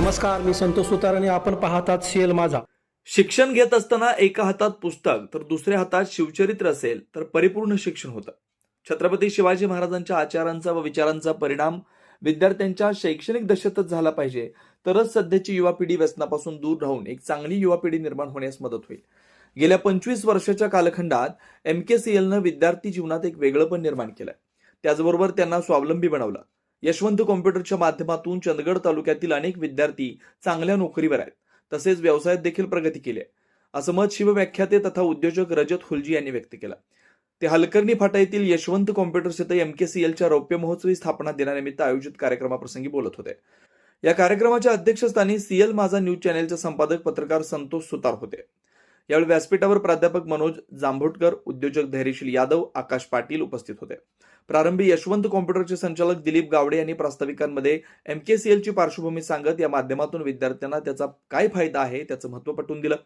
नमस्कार मी संतोष सुतार आणि आपण पाहतात सीएल माझा. शिक्षण घेत असताना एका हातात पुस्तक तर दुसऱ्या हातात शिवचरित्र असेल तर परिपूर्ण शिक्षण होतं. छत्रपती शिवाजी महाराजांच्या आचारांचा व विचारांचा परिणाम विद्यार्थ्यांच्या शैक्षणिक दशेतच झाला पाहिजे. तरच सध्याची युवा पिढी व्यसनापासून दूर राहून एक चांगली युवा पिढी निर्माण होण्यास मदत होईल. गेल्या पंचवीस वर्षाच्या कालखंडात एम के सी एलनं विद्यार्थी जीवनात एक वेगळंपण निर्माण केलंय त्याचबरोबर त्यांना स्वावलंबी बनवलं. यशवंत कॉम्प्युटरच्या माध्यमातून चंदगड तालुक्यातील अनेक विद्यार्थी चांगल्या नोकरीवर आहेत. तसेच व्यवसायात देखील प्रगती केली आहे. असं मत शिवव्याख्याते तथा उद्योजक रजत हुलजी यांनी व्यक्त केलं. ते हलकर्णी फाटा येथील यशवंत कॉम्प्युटर्स येथे एम के सी एलच्या रौप्य महोत्सवी स्थापना दिनानिमित्त आयोजित कार्यक्रमाप्रसंगी बोलत होते. या कार्यक्रमाच्या अध्यक्षस्थानी सीएल माझा न्यूज चॅनेलचे संपादक पत्रकार संतोष सुतार होते. यावेळी व्यासपीठावर प्राध्यापक मनोज जांभोटकर उद्योजक धैर्यशील यादव आकाश पाटील उपस्थित होते. प्रारंभी यशवंत कॉम्प्युटरचे संचालक दिलीप गावडे यांनी प्रास्ताविकांमध्ये एमकेसीएलची पार्श्वभूमी सांगत या माध्यमातून विद्यार्थ्यांना त्याचा काय फायदा आहे त्याचं महत्त्व पटवून दिलं.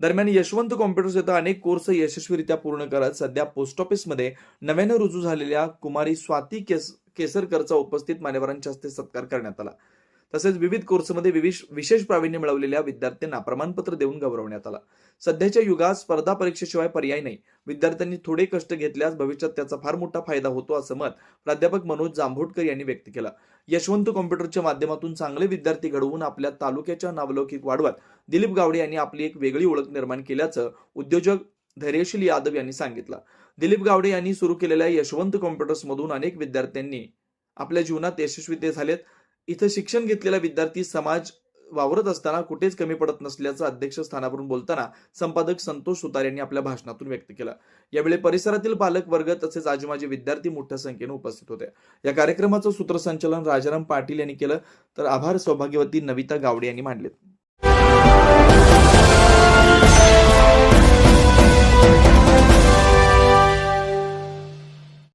दरम्यान यशवंत कॉम्प्युटर्स येथे अनेक कोर्स यशस्वीरित्या पूर्ण करत सध्या पोस्ट ऑफिसमध्ये नव्यानं रुजू झालेल्या कुमारी स्वाती केस केसरकरचा उपस्थित मान्यवरांच्या हस्ते सत्कार करण्यात आला. तसेच विविध कोर्समध्ये विशेष प्रावीण्य मिळवलेल्या विद्यार्थ्यांना प्रमाणपत्र देऊन गौरवण्यात आला. सध्याच्या युगात स्पर्धा परीक्षेशिवाय पर्याय नाही. विद्यार्थ्यांनी थोडे कष्ट घेतल्यास भविष्यात त्याचा फार मोठा फायदा होतो असं मत प्राध्यापक मनोज जांभोटकर यांनी व्यक्त केलं. यशवंत कॉम्प्युटरच्या माध्यमातून चांगले विद्यार्थी घडवून आपल्या तालुक्याच्या नावलौकिक वाढवत दिलीप गावडे यांनी आपली एक वेगळी ओळख निर्माण केल्याचं उद्योजक धैर्यशील यादव यांनी सांगितलं. दिलीप गावडे यांनी सुरू केलेल्या यशवंत कॉम्प्युटर्स मधून अनेक विद्यार्थ्यांनी आपल्या जीवनात यशस्वी ते झालेत. इथं शिक्षण घेतलेला विद्यार्थी समाज वावरत असताना कुठेच कमी पडत नसल्याचं अध्यक्षस्थानावरून बोलताना संपादक संतोष सुतार यांनी आपल्या भाषणातून व्यक्त केलं. यावेळी परिसरातील पालक वर्ग तसेच आजूमाजी विद्यार्थी मोठ्या संख्येने उपस्थित होते. या कार्यक्रमाचं सूत्रसंचालन राजाराम पाटील यांनी केलं. तर आभार सौभाग्यवती नविता गावडे यांनी मांडले